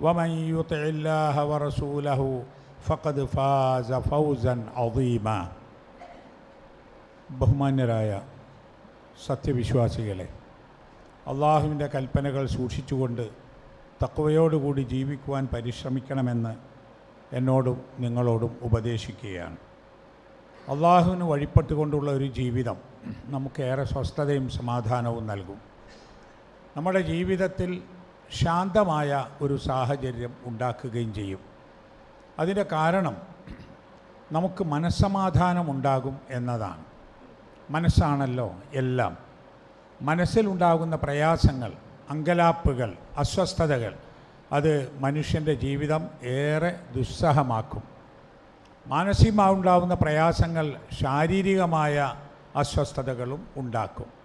ومن يطع الله ورسوله فقد فاز فوزا عظيما ബഹുമാന്യരായ സത്യവിശ്വാസികളെ അള്ളാഹുവിൻ്റെ കൽപ്പനകൾ സൂക്ഷിച്ചുകൊണ്ട് തക്കവയോടുകൂടി ജീവിക്കുവാൻ പരിശ്രമിക്കണമെന്ന് എന്നോടും നിങ്ങളോടും ഉപദേശിക്കുകയാണ് അള്ളാഹുവിന് വഴിപ്പെട്ടുകൊണ്ടുള്ള ഒരു ജീവിതം നമുക്കേറെ സ്വസ്ഥതയും സമാധാനവും നൽകും നമ്മുടെ ജീവിതത്തിൽ ശാന്തമായ ഒരു സാഹചര്യം ഉണ്ടാക്കുകയും ചെയ്യും. അതിന്റെ കാരണം നമുക്ക് മനസ്സമാധാനം ഉണ്ടാകും എന്നതാണ്. മനസ്സാണല്ലോ എല്ലാം. മനസ്സിലുണ്ടാകുന്ന പ്രയാസങ്ങൾ അങ്കലാപ്പുകൾ അസ്വസ്ഥതകൾ അത് മനുഷ്യന്റെ ജീവിതം ഏറെ ദുസ്സഹമാക്കും. മാനസികമായുണ്ടാകുന്ന പ്രയാസങ്ങൾ ശാരീരികമായ അസ്വസ്ഥതകളും ഉണ്ടാക്കും.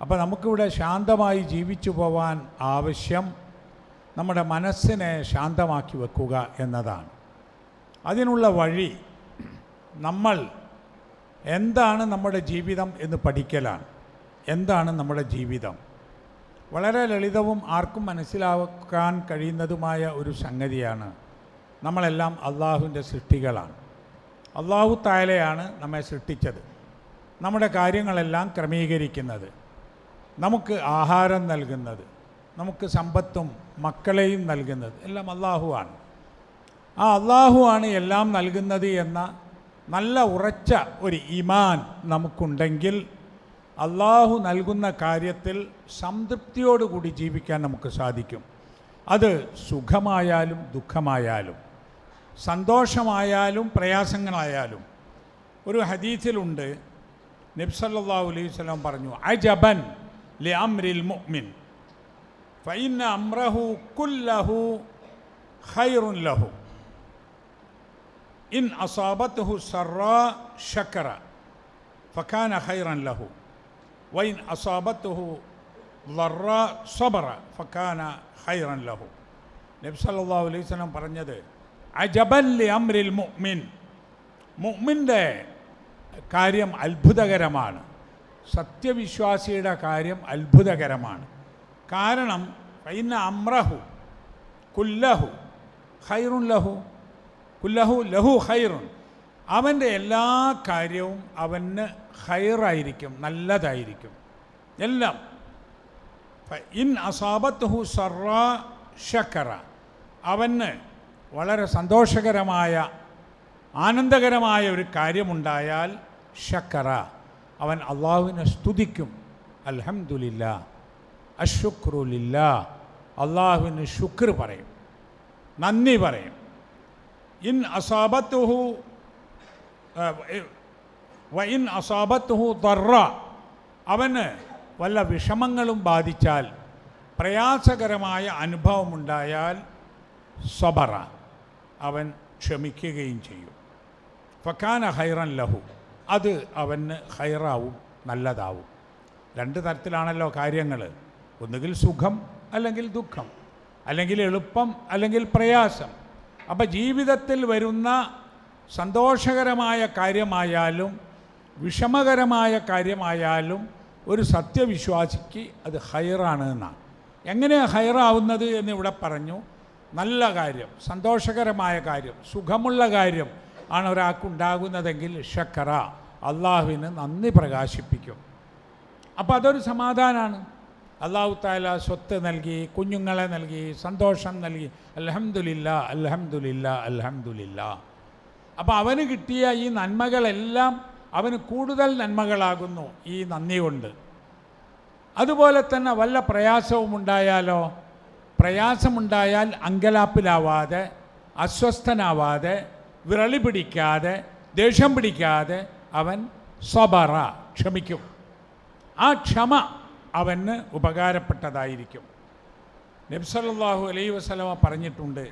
അപ്പോൾ നമുക്കിവിടെ ശാന്തമായി ജീവിച്ചു പോവാൻ ആവശ്യം നമ്മുടെ മനസ്സിനെ ശാന്തമാക്കി വെക്കുക എന്നതാണ്. അതിനുള്ള വഴി നമ്മൾ എന്താണ് നമ്മുടെ ജീവിതം എന്ന് പഠിക്കലാണ്. എന്താണ് നമ്മുടെ ജീവിതം? വളരെ ലളിതവും ആർക്കും മനസ്സിലാക്കാൻ കഴിയുന്നതുമായ ഒരു സംഗതിയാണ് നമ്മളെല്ലാം അള്ളാഹുവിന്റെ സൃഷ്ടികളാണ്. അള്ളാഹു തായലയാണ് നമ്മെ സൃഷ്ടിച്ചത്. നമ്മുടെ കാര്യങ്ങളെല്ലാം ക്രമീകരിക്കുന്നത്. നമുക്ക് ആഹാരം നൽകുന്നത് നമുക്ക് സമ്പത്തും മക്കളെയും നൽകുന്നത് എല്ലാം അള്ളാഹുവാണ് ആ അള്ളാഹുവാണ് എല്ലാം നൽകുന്നത് എന്ന നല്ല ഉറച്ച ഒരു ഇമാൻ നമുക്കുണ്ടെങ്കിൽ അള്ളാഹു നൽകുന്ന കാര്യത്തിൽ സംതൃപ്തിയോടുകൂടി ജീവിക്കാൻ നമുക്ക് സാധിക്കും. അത് സുഖമായാലും ദുഃഖമായാലും സന്തോഷമായാലും പ്രയാസങ്ങളായാലും. ഒരു ഹദീസിലുണ്ട് നബ്സല്ലാ അലൈഹി പറഞ്ഞു അജബൻ ലി അമ്രിൽ മുഅ്മിൻ ഫൈന അമ്രഹു കുല്ലഹു ഖൈറുൻ ലഹു ഇൻ അസാബത്തുഹു സറ ഷക്കറ ഫക്കാന ഖൈറൻ ലഹു വൈൻ അസാബത്തുഹു ലറ സബറ ഫക്കാന ഖൈറൻ ലഹു നബി സല്ലല്ലാഹു അലൈഹി വസല്ലം പറഞ്ഞത് അജബല്ലി അമ്രിൽ മുഅ്മിൻ. മുഅ്മിന്റെ കാര്യം അത്ഭുതകരമാണ്. സത്യവിശ്വാസിയുടെ കാര്യം അത്ഭുതകരമാണ്. കാരണം ഫൈന അമ്രഹു കുല്ലഹു ഖൈറുൻ ലഹു കുല്ലഹു ലഹു ഖൈറുൻ. അവന്റെ എല്ലാ കാര്യവും അവന് ഖൈറായിരിക്കും നല്ലതായിരിക്കും. എല്ലാം. ഇൻ അസാബത്തുഹു സറ ഷക്കറ അവന് വളരെ സന്തോഷകരമായ ആനന്ദകരമായ ഒരു കാര്യമുണ്ടായാൽ ഷക്കറ അവൻ അള്ളാഹുവിനെ സ്തുതിക്കും. അൽഹംദുലില്ല. അഷുക്രുലില്ല അള്ളാഹുവിന് ശുക്ർ പറയും. നന്ദി പറയും. ഇൻ അസാബത്തുഹു ഇൻ അസാബത്തുഹു തൊറ അവന് വല്ല വിഷമങ്ങളും ബാധിച്ചാൽ പ്രയാസകരമായ അനുഭവമുണ്ടായാൽ സ്വബറ അവൻ ക്ഷമിക്കുകയും ചെയ്യും. ഫക്കാന ഹൈറൻ ലഹു. അത് അവന് ഹൈറാവും നല്ലതാവും. രണ്ട് തരത്തിലാണല്ലോ കാര്യങ്ങൾ ഒന്നുകിൽ സുഖം അല്ലെങ്കിൽ ദുഃഖം. അല്ലെങ്കിൽ എളുപ്പം അല്ലെങ്കിൽ പ്രയാസം. അപ്പം ജീവിതത്തിൽ വരുന്ന സന്തോഷകരമായ കാര്യമായാലും വിഷമകരമായ കാര്യമായാലും ഒരു സത്യവിശ്വാസിക്ക് അത് ഹയറാണ് എന്നാണ്. എങ്ങനെയാണ് ഹയറാവുന്നത് എന്ന് ഇവിടെ പറഞ്ഞു. നല്ല കാര്യം സന്തോഷകരമായ കാര്യം സുഖമുള്ള കാര്യം ആണ് ഒരാൾക്കുണ്ടാകുന്നതെങ്കിൽ ഷക്കറ അള്ളാഹുവിന് നന്ദി പ്രകാശിപ്പിക്കും. അപ്പോൾ അതൊരു സമാധാനമാണ് അള്ളാഹു താല സ്വത്ത് നൽകി കുഞ്ഞുങ്ങളെ നൽകി സന്തോഷം നൽകി അലഹമുല്ല അലഹമുല്ല അലഹമുല്ല അപ്പോൾ അവന് കിട്ടിയ ഈ നന്മകളെല്ലാം അവന് കൂടുതൽ നന്മകളാകുന്നു ഈ നന്ദി കൊണ്ട്. അതുപോലെ തന്നെ വല്ല പ്രയാസവും ഉണ്ടായാലോ? പ്രയാസമുണ്ടായാൽ അങ്കലാപ്പിലാവാതെ അസ്വസ്ഥനാവാതെ വിരളി പിടിക്കാതെ ദേഷ്യം പിടിക്കാതെ അവൻ സ്വബറ ക്ഷമിക്കും. ആ ക്ഷമ അവന് ഉപകാരപ്പെട്ടതായിരിക്കും. നബ്സല്ലാഹു അലൈ വസ്ലമ പറഞ്ഞിട്ടുണ്ട്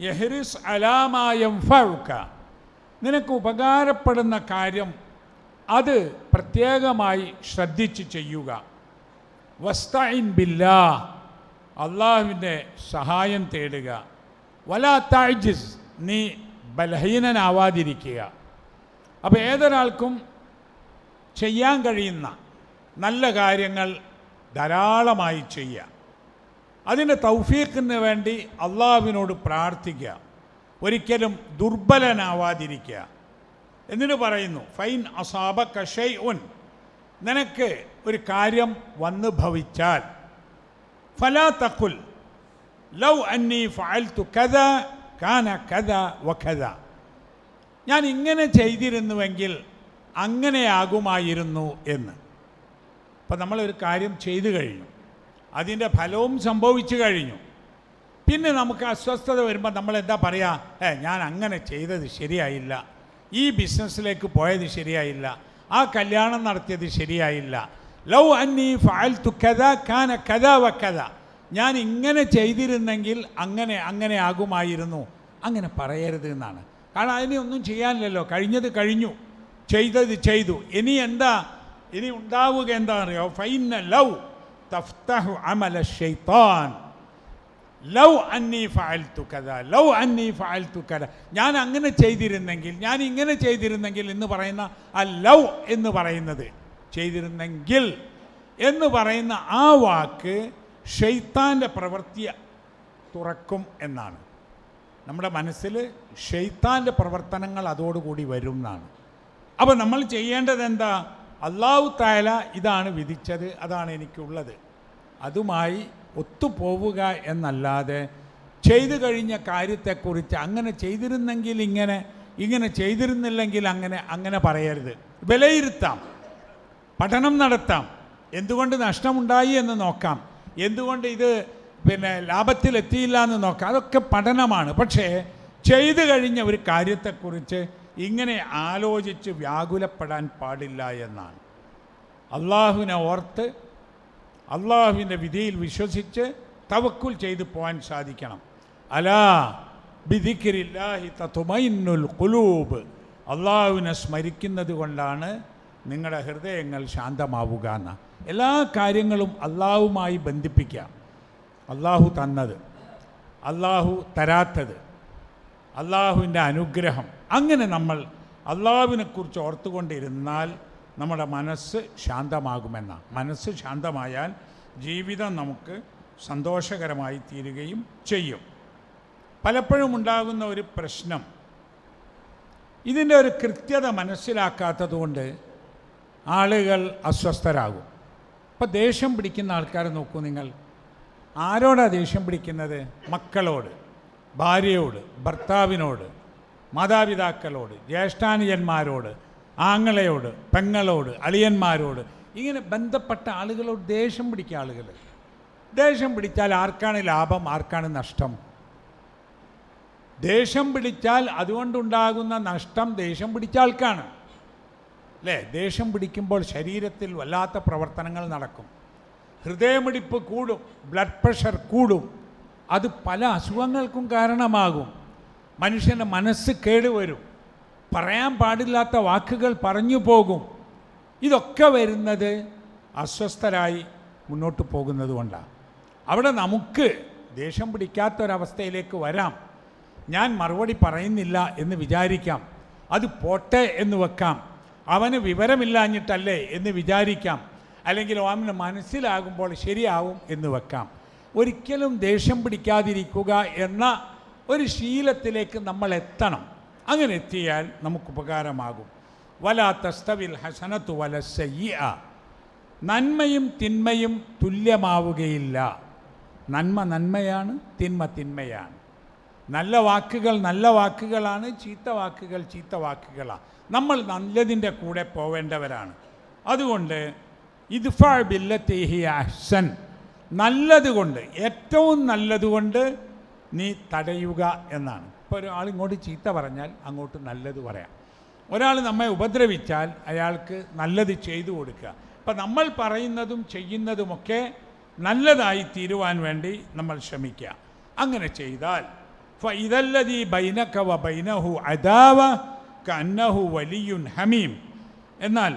യഹ്രിസ് അലാമായം ഫഴുക്ക നിനക്ക് ഉപകാരപ്പെടുന്ന കാര്യം അത് പ്രത്യേകമായി ശ്രദ്ധിച്ച് ചെയ്യുക. വസ്തൈൻ ബില്ലാ അള്ളാഹുവിന്റെ സഹായം തേടുക. വലാ താഴ്ജിസ് നീ ബലഹീനനാവാതിരിക്കുക. അപ്പോൾ ഏതൊരാൾക്കും ചെയ്യാൻ കഴിയുന്ന നല്ല കാര്യങ്ങൾ ധാരാളമായി ചെയ്യുക. അതിന്റെ തൗഫീഖിന് വേണ്ടി അള്ളാഹുവിനോട് പ്രാർത്ഥിക്കുക. ഒരിക്കലും ദുർബലനാവാതിരിക്കുക. എന്നിട്ട് പറയുന്നു ഫൈൻ അസാബ കഷൈ ഉൻ നിനക്ക് ഒരു കാര്യം വന്നു ഭവിച്ചാൽ ഫലാ തക്കുൽ ലവ് അന്നി ഫാൽ തു കഥ കാന കഥ വഖത ഞാൻ ഇങ്ങനെ ചെയ്തിരുന്നുവെങ്കിൽ അങ്ങനെയാകുമായിരുന്നു എന്ന്. അപ്പം നമ്മളൊരു കാര്യം ചെയ്തു കഴിഞ്ഞു. അതിന്റെ ഫലവും സംഭവിച്ചു കഴിഞ്ഞു. പിന്നെ നമുക്ക് അസ്വസ്ഥത വരുമ്പോൾ നമ്മൾ എന്താ പറയുക ഏ ഞാൻ അങ്ങനെ ചെയ്തത് ശരിയായില്ല. ഈ ബിസിനസ്സിലേക്ക് പോയത് ശരിയായില്ല. ആ കല്യാണം നടത്തിയത് ശരിയായില്ല. ലവ് അന്നി തു കഥ കാന കഥ വ കഥ ഞാൻ ഇങ്ങനെ ചെയ്തിരുന്നെങ്കിൽ അങ്ങനെ അങ്ങനെ ആകുമായിരുന്നു. അങ്ങനെ പറയരുത് എന്നാണ്. കാരണം അതിനെ ഒന്നും ചെയ്യാനില്ലല്ലോ. കഴിഞ്ഞത് കഴിഞ്ഞു. ചെയ്തത് ചെയ്തു. ഇനി എന്താ? ഇനി ഉണ്ടാവുക എന്താ അറിയോ ഫൈന ലവ് തഫ്തഹു അമല ഷെയ്ത്താൻ ലവ് അന്നി ഫാൽത്തു കഥ ലവ് അന്നി ഫാൽത്തു കഥ ഞാൻ അങ്ങനെ ചെയ്തിരുന്നെങ്കിൽ ഞാൻ ഇങ്ങനെ ചെയ്തിരുന്നെങ്കിൽ എന്ന് പറയുന്ന ആ ലവ് എന്ന് പറയുന്നത്. ചെയ്തിരുന്നെങ്കിൽ എന്ന് പറയുന്ന ആ വാക്ക് ഷെയ്ത്താന്റെ പ്രവൃത്തിയെ തുറക്കും എന്നാണ്. നമ്മുടെ മനസ്സിൽ ഷെയ്ത്താന്റെ പ്രവർത്തനങ്ങൾ അതോടുകൂടി വരും എന്നാണ്. അപ്പോൾ നമ്മൾ ചെയ്യേണ്ടത് എന്താ? അള്ളാഹു താല ഇതാണ് വിധിച്ചത് അതാണ് എനിക്കുള്ളത്. അതുമായി ഒത്തുപോവുക എന്നല്ലാതെ ചെയ്തു കഴിഞ്ഞ കാര്യത്തെക്കുറിച്ച് അങ്ങനെ ചെയ്തിരുന്നെങ്കിൽ ഇങ്ങനെ ഇങ്ങനെ ചെയ്തിരുന്നില്ലെങ്കിൽ അങ്ങനെ അങ്ങനെ പറയരുത്. വിലയിരുത്താം. പഠനം നടത്താം. എന്തുകൊണ്ട് നഷ്ടമുണ്ടായി എന്ന് നോക്കാം. എന്തുകൊണ്ട് ഇത് പിന്നെ ലാഭത്തിലെത്തിയില്ല എന്ന് നോക്കാം? അതൊക്കെ പഠനമാണ്. പക്ഷേ ചെയ്തു കഴിഞ്ഞ ഒരു കാര്യത്തെക്കുറിച്ച് ഇങ്ങനെ ആലോചിച്ച് വ്യാകുലപ്പെടാൻ പാടില്ല എന്നാണ്. അള്ളാഹുവിനെ ഓർത്ത് അള്ളാഹുവിന്റെ വിധിയിൽ വിശ്വസിച്ച് തവക്കുൽ ചെയ്തു പോകാൻ സാധിക്കണം. അലാ ബിദിക്കിരില്ലാഹി തത്തുമൈന്നുൽ കുലൂബ് അള്ളാഹുവിനെ സ്മരിക്കുന്നത് കൊണ്ടാണ് നിങ്ങളുടെ ഹൃദയങ്ങൾ ശാന്തമാവുക എന്ന എല്ലാ കാര്യങ്ങളും അള്ളാഹുമായി ബന്ധിപ്പിക്കാം. അള്ളാഹു തന്നത് അള്ളാഹു തരാത്തത് അള്ളാഹുവിന്റെ അനുഗ്രഹം. അങ്ങനെ നമ്മൾ അള്ളാഹുവിനെക്കുറിച്ച് ഓർത്തുകൊണ്ടിരുന്നാൽ നമ്മുടെ മനസ്സ് ശാന്തമാകുമെന്ന. മനസ്സ് ശാന്തമായാൽ ജീവിതം നമുക്ക് സന്തോഷകരമായി തീരുകയും ചെയ്യും. പലപ്പോഴും ഉണ്ടാകുന്ന ഒരു പ്രശ്നം ഇതിന്റെ ഒരു കൃത്യത മനസ്സിലാക്കാത്തതുകൊണ്ട് ആളുകൾ അസ്വസ്ഥരാകും. അപ്പോൾ ദേഷ്യം പിടിക്കുന്ന ആൾക്കാരെ നോക്കൂ നിങ്ങൾ. ആരോടാ ദേഷ്യം പിടിക്കുന്നത്? മക്കളോട് ഭാര്യയോട് ഭർത്താവിനോട് മാതാപിതാക്കളോട് ജ്യേഷ്ഠാനുജന്മാരോട് ആങ്ങളയോട് പെങ്ങളോട് അളിയന്മാരോട്. ഇങ്ങനെ ബന്ധപ്പെട്ട ആളുകളോട് ദേഷ്യം പിടിക്കുക ആളുകൾ. ദേഷ്യം പിടിച്ചാൽ ആർക്കാണ് ലാഭം ആർക്കാണ് നഷ്ടം? ദേഷ്യം പിടിച്ചാൽ അതുകൊണ്ടുണ്ടാകുന്ന നഷ്ടം ദേഷ്യം പിടിച്ച ആൾക്കാണ്. അല്ലേ? ദേഷ്യം പിടിക്കുമ്പോൾ ശരീരത്തിൽ വല്ലാത്ത പ്രവർത്തനങ്ങൾ നടക്കും. ഹൃദയമിടിപ്പ് കൂടും ബ്ലഡ് പ്രഷർ കൂടും. അത് പല അസുഖങ്ങൾക്കും കാരണമാകും. മനുഷ്യന്റെ മനസ്സ് കേടുവരും. പറയാൻ പാടില്ലാത്ത വാക്കുകൾ പറഞ്ഞു പോകും. ഇതൊക്കെ വരുന്നത് അസ്വസ്ഥരായി മുന്നോട്ട് പോകുന്നത് കൊണ്ടാണ്. അവിടെ നമുക്ക് ദേഷ്യം പിടിക്കാത്തൊരവസ്ഥയിലേക്ക് വരാം. ഞാൻ മറുപടി പറയുന്നില്ല എന്ന് വിചാരിക്കാം. അത് പോട്ടെ എന്ന് വെക്കാം. അവന് വിവരമില്ലാഞ്ഞിട്ടല്ലേ എന്ന് വിചാരിക്കാം. അല്ലെങ്കിൽ അവന് മനസ്സിലാകുമ്പോൾ ശരിയാവും എന്ന് വെക്കാം. ഒരിക്കലും ദേഷ്യം പിടിക്കാതിരിക്കുക എന്ന ഒരു ശീലത്തിലേക്ക് നമ്മൾ എത്തണം. അങ്ങനെ എത്തിയാൽ നമുക്ക് ഉപകാരമാകും. വലാ തസ്തവിൽ ഹസനത്തു വല സയ്യ നന്മയും തിന്മയും തുല്യമാവുകയില്ല. നന്മ നന്മയാണ് തിന്മ തിന്മയാണ്. നല്ല വാക്കുകൾ നല്ല വാക്കുകളാണ് ചീത്ത വാക്കുകൾ ചീത്ത വാക്കുകളാണ് നമ്മൾ നല്ലതിന്റെ കൂടെ പോവേണ്ടവരാണ്. അതുകൊണ്ട് ഇദ്ഫ ബില്ലത്തേഹി അഹ്സൻ. നല്ലതുകൊണ്ട് ഏറ്റവും നല്ലതുകൊണ്ട് നീ തടയുക എന്നാണ്. ഇപ്പോൾ ഒരാൾ ഇങ്ങോട്ട് ചീത്ത പറഞ്ഞാൽ അങ്ങോട്ട് നല്ലത് പറയാം. ഒരാൾ നമ്മെ ഉപദ്രവിച്ചാൽ അയാൾക്ക് നല്ലത് ചെയ്തു കൊടുക്കുക. അപ്പം നമ്മൾ പറയുന്നതും ചെയ്യുന്നതുമൊക്കെ നല്ലതായി തീരുവാൻ വേണ്ടി നമ്മൾ ശ്രമിക്കുക. അങ്ങനെ ചെയ്താൽ ഫൈതല്ലതി ബൈനക വ ബൈനഹു അദാവ കന്നഹു വലിയുൻ ഹമീം എന്നാൽ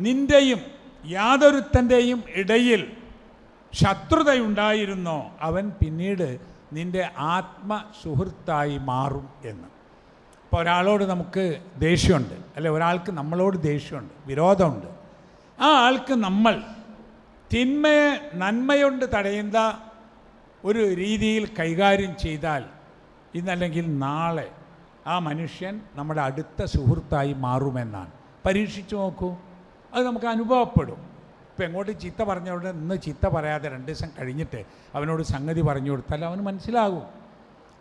നിന്റെയും യാതൊരുത്തന്റെയും ഇടയിൽ ശത്രുതയുണ്ടായിരുന്നോ? അവൻ പിന്നീട് നിന്റെ ആത്മ സുഹൃത്തായി മാറും എന്ന്. ഇപ്പോൾ ഒരാളോട് നമുക്ക് ദേഷ്യമുണ്ട്. അല്ലെ ഒരാൾക്ക് നമ്മളോട് ദേഷ്യമുണ്ട്. വിരോധമുണ്ട്. ആ ആൾക്ക് നമ്മൾ തിന്മയെ നന്മയുണ്ട് തടയുന്ന ഒരു രീതിയിൽ കൈകാര്യം ചെയ്താൽ ഇന്നല്ലെങ്കിൽ നാളെ ആ മനുഷ്യൻ നമ്മുടെ അടുത്ത സുഹൃത്തായി മാറുമെന്നാണ്. പരീക്ഷിച്ചു നോക്കൂ. അത് നമുക്ക് അനുഭവപ്പെടും. ഇപ്പം എങ്ങോട്ട് ചീത്ത പറഞ്ഞവിടെ ഇന്ന് ചീത്ത പറയാതെ രണ്ട് ദിവസം കഴിഞ്ഞിട്ട് അവനോട് സംഗതി പറഞ്ഞു കൊടുത്താൽ അവന് മനസ്സിലാകും.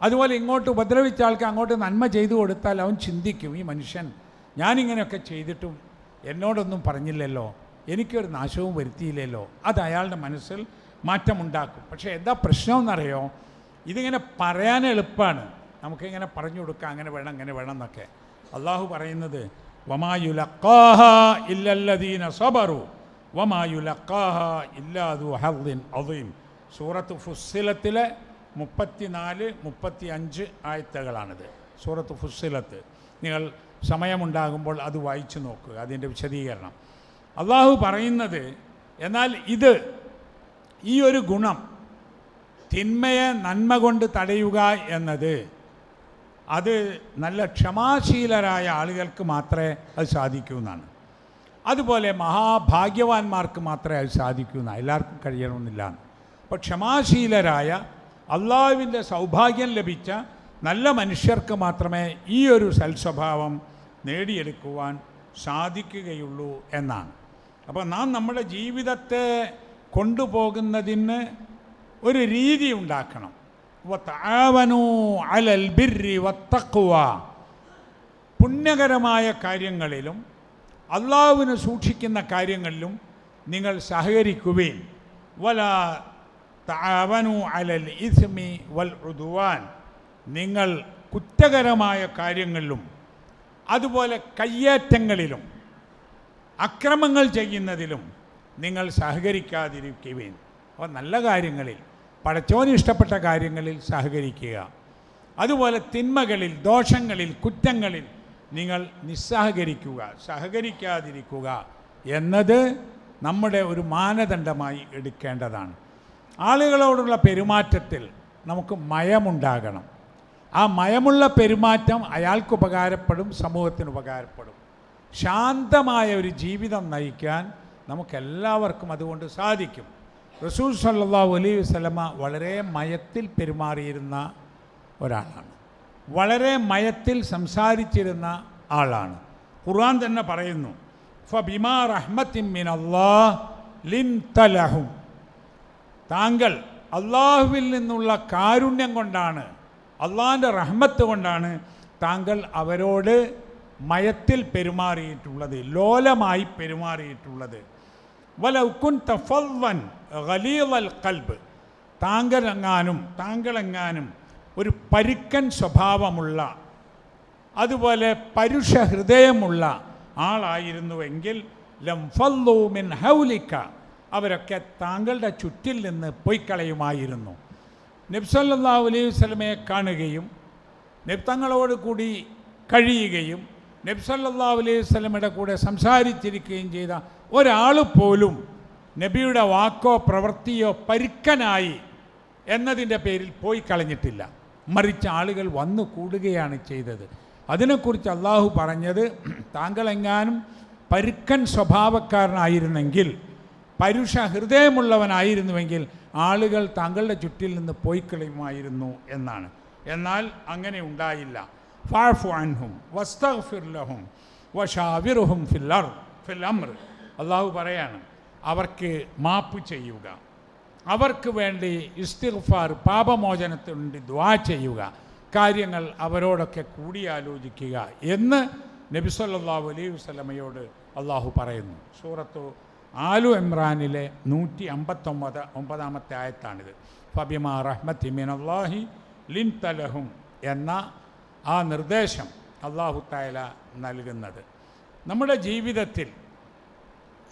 അതുപോലെ ഇങ്ങോട്ട് ഉപദ്രവിച്ച ആൾക്ക് അങ്ങോട്ട് നന്മ ചെയ്തു കൊടുത്താൽ അവൻ ചിന്തിക്കും ഈ മനുഷ്യൻ ഞാനിങ്ങനെയൊക്കെ ചെയ്തിട്ടും എന്നോടൊന്നും പറഞ്ഞില്ലല്ലോ. എനിക്കൊരു നാശവും വരുത്തിയില്ലല്ലോ. അത് അയാളുടെ മനസ്സിൽ മാറ്റമുണ്ടാക്കും. പക്ഷേ എന്താ പ്രശ്നമെന്നറിയോ? ഇതിങ്ങനെ പറയാൻ എളുപ്പമാണ് നമുക്കിങ്ങനെ പറഞ്ഞു കൊടുക്കാം അങ്ങനെ വേണം അങ്ങനെ വേണം എന്നൊക്കെ. അള്ളാഹു പറയുന്നത് ഇല്ലല്ലദീന സബറു സൂറത്ത് ഫുസ്സിലത്തിലെ മുപ്പത്തിനാല് മുപ്പത്തി അഞ്ച് ആയത്തകളാണിത്. സൂറത്ത് ഫുസ്സിലത്ത്. നിങ്ങൾ സമയമുണ്ടാകുമ്പോൾ അത് വായിച്ചു നോക്കുക അതിന്റെ വിശദീകരണം. അള്ളാഹു പറയുന്നത് എന്നാൽ ഇത് ഈ ഒരു ഗുണം തിന്മയെ നന്മ കൊണ്ട് തടയുക എന്നത് അത് നല്ല ക്ഷമാശീലരായ ആളുകൾക്ക് മാത്രമേ അത് സാധിക്കൂ എന്നാണ്. അതുപോലെ മഹാഭാഗ്യവാന്മാർക്ക് മാത്രമേ അത് സാധിക്കൂ എന്നാണ്. എല്ലാവർക്കും കഴിയണമെന്നില്ല. അപ്പോൾ ക്ഷമാശീലരായ അള്ളാഹുവിന്റെ സൗഭാഗ്യം ലഭിച്ച നല്ല മനുഷ്യർക്ക് മാത്രമേ ഈ ഒരു സൽസ്വഭാവം നേടിയെടുക്കുവാൻ സാധിക്കുകയുള്ളൂ എന്നാണ്. അപ്പോൾ നാം നമ്മുടെ ജീവിതത്തെ കൊണ്ടുപോകുന്നതിന് ഒരു രീതി ഉണ്ടാക്കണം. അലൽ ബിർരി വത്തക്കുവ പുണ്യകരമായ കാര്യങ്ങളിലും അള്ളാഹുവിനെ സൂക്ഷിക്കുന്ന കാര്യങ്ങളിലും നിങ്ങൾ സഹകരിക്കുകയും വല താവനു അലൽ ഇസ്മി വൽ ഋതുവാൻ നിങ്ങൾ കുറ്റകരമായ കാര്യങ്ങളിലും അതുപോലെ കയ്യേറ്റങ്ങളിലും അക്രമങ്ങൾ ചെയ്യുന്നതിലും നിങ്ങൾ സഹകരിക്കാതിരിക്കുകയും അപ്പോൾ നല്ല കാര്യങ്ങളിൽ പടച്ചോന് ഇഷ്ടപ്പെട്ട കാര്യങ്ങളിൽ സഹകരിക്കുക. അതുപോലെ തിന്മകളിൽ ദോഷങ്ങളിൽ കുറ്റങ്ങളിൽ നിങ്ങൾ നിസ്സഹകരിക്കുക സഹകരിക്കാതിരിക്കുക എന്നത് നമ്മുടെ ഒരു മാനദണ്ഡമായി എടുക്കേണ്ടതാണ്. ആളുകളോടുള്ള പെരുമാറ്റത്തിൽ നമുക്ക് മയമുണ്ടാകണം. ആ മയമുള്ള പെരുമാറ്റം അയാൾക്ക് ഉപകാരപ്പെടും സമൂഹത്തിന് ഉപകാരപ്പെടും. ശാന്തമായ ഒരു ജീവിതം നയിക്കാൻ നമുക്കെല്ലാവർക്കും അതുകൊണ്ട് സാധിക്കും. റസൂൽ സല്ലല്ലാഹു അലൈഹി വസല്ലമ വളരെ മയത്തിൽ പെരുമാറിയിരുന്ന ഒരാളാണ്. വളരെ മയത്തിൽ സംസാരിച്ചിരുന്ന ആളാണ്. ഖുർആൻ തന്നെ പറയുന്നു ഫബിമാ റഹ്മത്തിൻ താങ്കൾ അള്ളാഹുവിൽ നിന്നുള്ള കാരുണ്യം കൊണ്ടാണ് അള്ളാഹിന്റെ റഹ്മത്ത് കൊണ്ടാണ് താങ്കൾ അവരോട് മയത്തിൽ പെരുമാറിയിട്ടുള്ളത് ലോലമായി പെരുമാറിയിട്ടുള്ളത്. വലൗക്കുൻ തഫവൻ ഖലീലൽ കൽബ് താങ്കളെങ്ങാനും താങ്കളെങ്ങാനും ഒരു പരുക്കൻ സ്വഭാവമുള്ള അതുപോലെ പരുഷ ഹൃദയമുള്ള ആളായിരുന്നുവെങ്കിൽ ലം ഫല്ലൂ മിൻ ഹൗലിക്ക അവരൊക്കെ താങ്കളുടെ ചുറ്റിൽ നിന്ന് പൊയ്ക്കളയുമായിരുന്നു. നബ്സല്ലാ അലൈഹി വസല്ലമയെ കാണുകയും നബ്തങ്ങളോട് കൂടി കഴിയുകയും നബ്സല്ലാ അലൈഹി വസല്ലമയുടെ കൂടെ സംസാരിച്ചിരിക്കുകയും ചെയ്ത ഒരാൾ പോലും നബിയുടെ വാക്കോ പ്രവൃത്തിയോ പരുക്കനായി എന്നതിന്റെ പേരിൽ പോയി കളഞ്ഞിട്ടില്ല. മറിച്ച് ആളുകൾ വന്നു കൂടുകയാണ് ചെയ്തത്. അതിനെക്കുറിച്ച് അള്ളാഹു പറഞ്ഞത് താങ്കളെങ്ങാനും പരുക്കൻ സ്വഭാവക്കാരനായിരുന്നെങ്കിൽ പരുഷ ഹൃദയമുള്ളവനായിരുന്നുവെങ്കിൽ ആളുകൾ താങ്കളുടെ ചുറ്റിൽ നിന്ന് പോയി കളയുമായിരുന്നു എന്നാണ്. എന്നാൽ അങ്ങനെ ഉണ്ടായില്ല. ഫാഫു അൻഹും വസ്തഗ്ഫിർ ലഹും വഷാവിറുഹും ഫില്ലർ ഫിൽ അമർ അള്ളാഹു പറയാണ് അവർക്ക് മാപ്പ് ചെയ്യുക. അവർക്ക് വേണ്ടി ഇസ്തിഗ്ഫാർ പാപമോചനത്തിന് വേണ്ടി ദ്വാ ചെയ്യുക. കാര്യങ്ങൾ അവരോടൊക്കെ കൂടിയാലോചിക്കുക എന്ന് നബി സല്ലല്ലാഹു അലൈഹി വസല്ലമയോട് അള്ളാഹു പറയുന്നു. സൂറത്തു ആലു ഇമ്രാനിലെ നൂറ്റി അമ്പത്തൊമ്പത് ഒമ്പതാമത്തെ ആയത്താണിത്. ഫബിമാ റഹ്മത്തി മിനല്ലാഹി ലിൻ തലഹും എന്ന ആ നിർദ്ദേശം അള്ളാഹു തായാല നൽകുന്നത്. നമ്മുടെ ജീവിതത്തിൽ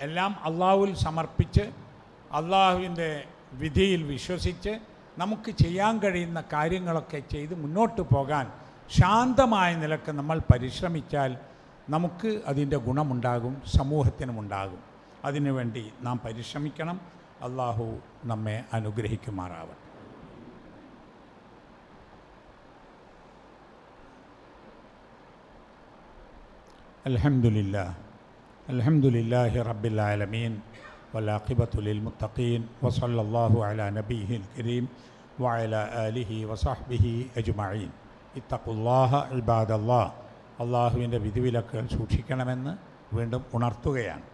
എല്ലാം അള്ളാഹുവിൽ സമർപ്പിച്ച് അള്ളാഹുവിന്റെ വിധിയിൽ വിശ്വസിച്ച് നമുക്ക് ചെയ്യാൻ കഴിയുന്ന കാര്യങ്ങളൊക്കെ ചെയ്ത് മുന്നോട്ട് പോകാൻ ശാന്തമായ നിലയ്ക്ക് നമ്മൾ പരിശ്രമിച്ചാൽ നമുക്ക് അതിന്റെ ഗുണമുണ്ടാകും സമൂഹത്തിനുമുണ്ടാകും അതിനുവേണ്ടി നാം പരിശ്രമിക്കണം. അള്ളാഹു നമ്മെ അനുഗ്രഹിക്കുമാറാവട്ടെ. അലഹമില്ല الحمد لله رب العالمين والعاقبة للمتقين وصلى الله على نبيه الكريم وعلى آله وصحبه أجمعين اتقوا الله عباد الله അള്ളാഹുവിൻ്റെ വിധിവിലക്കുകൾ സൂക്ഷിക്കണമെന്ന് വീണ്ടും ഉണർത്തുകയാണ്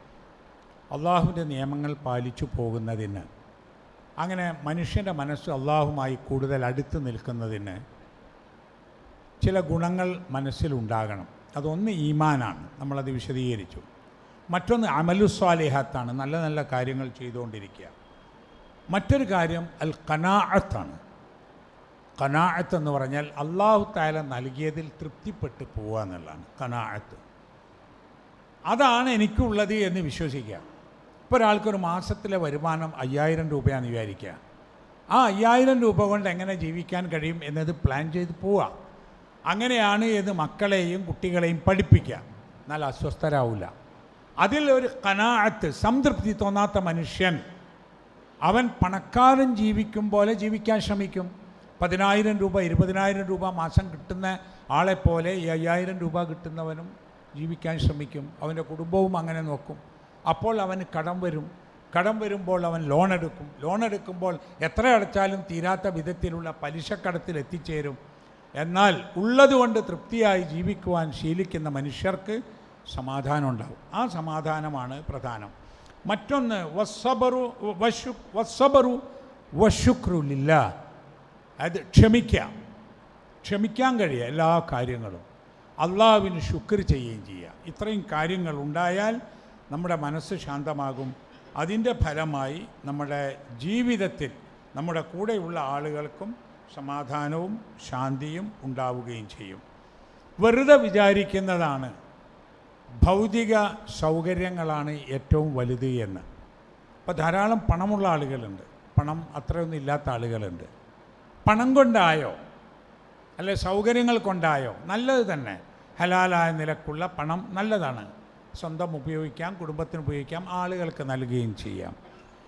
അള്ളാഹുവിൻ്റെ നിയമങ്ങൾ പാലിച്ചു പോകുന്നതിന് അങ്ങനെ മനുഷ്യൻ്റെ മനസ്സ് അള്ളാഹുമായി കൂടുതൽ അടുത്ത് നിൽക്കുന്നതിന് ചില ഗുണങ്ങൾ മനസ്സിലുണ്ടാകണം അതൊന്ന് ഈമാനാണ് നമ്മളത് വിശദീകരിച്ചു മറ്റൊന്ന് അമലുസ്വാലിഹാത്താണ് നല്ല നല്ല കാര്യങ്ങൾ ചെയ്തുകൊണ്ടിരിക്കുക. മറ്റൊരു കാര്യം അൽ കനാഅത്താണ് കനാഅത്ത് എന്ന് പറഞ്ഞാൽ അള്ളാഹു താല നൽകിയതിൽ തൃപ്തിപ്പെട്ട് പോവുക എന്നുള്ളതാണ്. കനാഅത്ത് അതാണ് എനിക്കുള്ളത് എന്ന് വിശ്വസിക്കുക. ഇപ്പോൾ ഒരാൾക്കൊരു മാസത്തിലെ വരുമാനം അയ്യായിരം രൂപയാണെന്ന് വിചാരിക്കുക. ആ അയ്യായിരം രൂപ കൊണ്ട് എങ്ങനെ ജീവിക്കാൻ കഴിയും എന്നത് പ്ലാൻ ചെയ്ത് പോവുക. അങ്ങനെയാണ് ഇത് മക്കളെയും കുട്ടികളെയും പഠിപ്പിക്കുക. എന്നാൽ അസ്വസ്ഥരാവില്ല അതിൽ ഒരു കനാഅത്ത് സംതൃപ്തി തോന്നാത്ത മനുഷ്യൻ അവൻ പണക്കാരൻ ജീവിക്കും പോലെ ജീവിക്കാൻ ശ്രമിക്കും. പതിനായിരം രൂപ ഇരുപതിനായിരം രൂപ മാസം കിട്ടുന്ന ആളെപ്പോലെ ഈ അയ്യായിരം രൂപ കിട്ടുന്നവനും ജീവിക്കാൻ ശ്രമിക്കും. അവന്റെ കുടുംബവും അങ്ങനെ നോക്കും. അപ്പോൾ അവന് കടം വരും. കടം വരുമ്പോൾ അവൻ ലോൺ എടുക്കും. ലോൺ എടുക്കുമ്പോൾ എത്ര അടച്ചാലും തീരാത്ത വിധത്തിലുള്ള പലിശക്കടത്തിൽ എത്തിച്ചേരും. എന്നാൽ ഉള്ളതുകൊണ്ട് തൃപ്തിയായി ജീവിക്കുവാൻ ശീലിക്കുന്ന മനുഷ്യർക്ക് സമാധാനം ഉണ്ടാവും ആ സമാധാനമാണ് പ്രധാനം. മറ്റൊന്ന് വസ്സബറു വശു വസ്സബറു വശുക്രുലില്ല അത് ക്ഷമിക്കാം. ക്ഷമിക്കാൻ കഴിയുക എല്ലാ കാര്യങ്ങളും. അള്ളാവിന് ശുക്ർ ചെയ്യുകയും ചെയ്യുക. ഇത്രയും കാര്യങ്ങൾ ഉണ്ടായാൽ നമ്മുടെ മനസ്സ് ശാന്തമാകും. അതിന്റെ ഫലമായി നമ്മുടെ ജീവിതത്തിൽ നമ്മുടെ കൂടെയുള്ള ആളുകൾക്കും സമാധാനവും ശാന്തിയും ഉണ്ടാവുകയും ചെയ്യും. വെറുതെ വിചാരിക്കുന്നതാണ് ഭൗതിക സൗകര്യങ്ങളാണ് ഏറ്റവും വലുത് എന്ന്. അപ്പോൾ ധാരാളം പണമുള്ള ആളുകളുണ്ട്. പണം അത്രയൊന്നും ഇല്ലാത്ത ആളുകളുണ്ട്. പണം കൊണ്ടായോ? അല്ലെ സൗകര്യങ്ങൾ കൊണ്ടായോ? നല്ലത് തന്നെ. ഹലാലായ നിലക്കുള്ള പണം നല്ലതാണ്. സ്വന്തം ഉപയോഗിക്കാം കുടുംബത്തിന് ഉപയോഗിക്കാം ആളുകൾക്ക് നൽകുകയും ചെയ്യാം.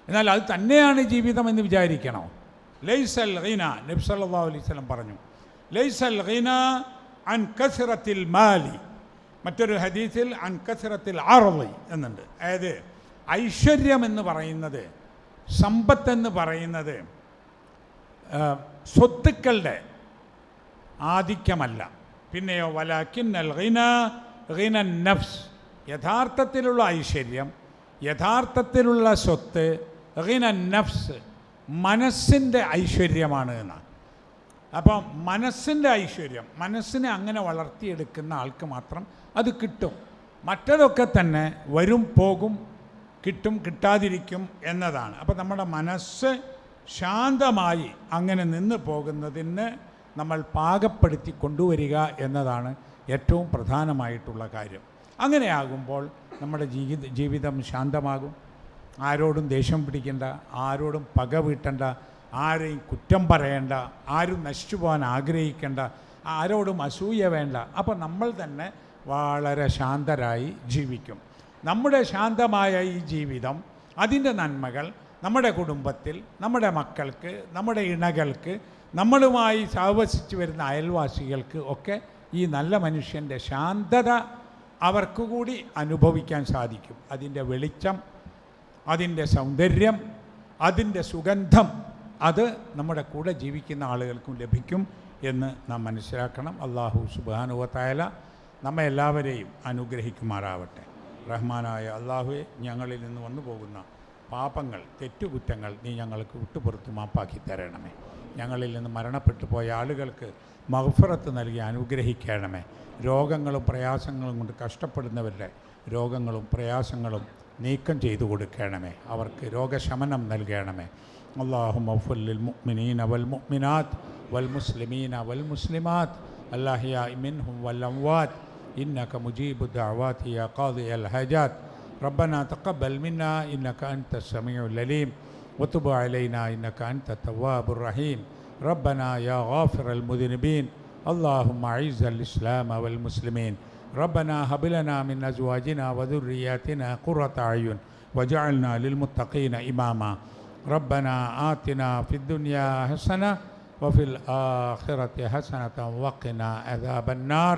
എന്നാൽ അത് തന്നെയാണ് ജീവിതം എന്ന് വിചാരിക്കണോ? ലൈസൽ റീന നബ്സല്ലാ വസല്ലം പറഞ്ഞു. ലൈസൽ റീന അൻ കസിറത്തിൽ മാലി. മറ്റൊരു ഹദീസിൽ അൻകസരത്തിൽ അറളി എന്നുണ്ട്. അതായത് ഐശ്വര്യം എന്ന് പറയുന്നത് സമ്പത്തെന്ന് പറയുന്നത് ആ, സ്വത്തുക്കളുടെ ആധിക്യമല്ല. പിന്നെയോ വലാക്കിന്നൽ ഗിന ഗിന നഫ്സ് യഥാർത്ഥത്തിലുള്ള ഐശ്വര്യം യഥാർത്ഥത്തിലുള്ള സ്വത്ത് ഗിന നഫ്സ് മനസ്സിന്റെ ഐശ്വര്യമാണ് എന്നാണ്. അപ്പം മനസ്സിന്റെ ഐശ്വര്യം മനസ്സിനെ അങ്ങനെ വളർത്തിയെടുക്കുന്ന ആൾക്ക് മാത്രം അത് കിട്ടും. മറ്റതൊക്കെ തന്നെ വരും പോകും കിട്ടും കിട്ടാതിരിക്കും എന്നതാണ്. അപ്പോൾ നമ്മുടെ മനസ്സ് ശാന്തമായി അങ്ങനെ നിന്ന് പോകുന്നതിന് നമ്മൾ പാകപ്പെടുത്തി കൊണ്ടുവരിക എന്നതാണ് ഏറ്റവും പ്രധാനമായിട്ടുള്ള കാര്യം. അങ്ങനെയാകുമ്പോൾ നമ്മുടെ ജീവിത ജീവിതം ശാന്തമാകും. ആരോടും ദേഷ്യം പിടിക്കേണ്ട ആരോടും പക വീട്ടണ്ട ആരെയും കുറ്റം പറയേണ്ട ആരും നശിച്ചു പോകാൻ ആഗ്രഹിക്കേണ്ട ആരോടും അസൂയ വേണ്ട. അപ്പോൾ നമ്മൾ തന്നെ വളരെ ശാന്തരായി ജീവിക്കും. നമ്മുടെ ശാന്തമായ ഈ ജീവിതം അതിന്റെ നന്മകൾ നമ്മുടെ കുടുംബത്തിൽ നമ്മുടെ മക്കൾക്ക് നമ്മുടെ ഇണകൾക്ക് നമ്മളുമായി സഹവസിച്ചു വരുന്ന അയൽവാസികൾക്ക് ഒക്കെ ഈ നല്ല മനുഷ്യന്റെ ശാന്തത അവർക്ക് കൂടി അനുഭവിക്കാൻ സാധിക്കും. അതിന്റെ വെളിച്ചം അതിന്റെ സൗന്ദര്യം അതിന്റെ സുഗന്ധം അത് നമ്മുടെ കൂടെ ജീവിക്കുന്ന ആളുകൾക്കും ലഭിക്കും എന്ന് നാം മനസ്സിലാക്കണം. അള്ളാഹു സുബാനുവത്തായാല നമ്മെ എല്ലാവരെയും അനുഗ്രഹിക്കുമാറാവട്ടെ. റഹ്മാനായ അള്ളാഹുവെ ഞങ്ങളിൽ നിന്ന് വന്നു പോകുന്ന പാപങ്ങൾ തെറ്റുകുറ്റങ്ങൾ നീ ഞങ്ങൾക്ക് വിട്ടുപുറത്ത് മാപ്പാക്കി തരണമേ. ഞങ്ങളിൽ നിന്ന് മരണപ്പെട്ടു പോയ ആളുകൾക്ക് മഹഫറത്ത് നൽകി അനുഗ്രഹിക്കണമേ. രോഗങ്ങളും പ്രയാസങ്ങളും കൊണ്ട് കഷ്ടപ്പെടുന്നവരുടെ രോഗങ്ങളും പ്രയാസങ്ങളും നീക്കം ചെയ്തു കൊടുക്കണമേ. അവർക്ക് രോഗശമനം നൽകണമേ. അള്ളാഹു മഫുല്ലിൽ മുഅ്മിനീന വൽ മുഅ്മിനാത്ത് വൽ മുസ്ലിമീന വൽ മുസ്ലിമാത്ത്. അല്ലാഹിയ മിൻഹും വൽ അംവാത്ത്. إنك مجيب الدعوات يا قاضي الحاجات. ربنا تقبل منا إنك أنت السميع العليم. وتب علينا إنك أنت التواب الرحيم. ربنا يا غافر المذنبين. اللهم أعز الإسلام والمسلمين. ربنا هب لنا من أزواجنا وذرياتنا قرة أعين. وجعلنا للمتقين إماما. ربنا آتنا في الدنيا حسنة وفي الآخرة حسنة وقنا عذاب النار.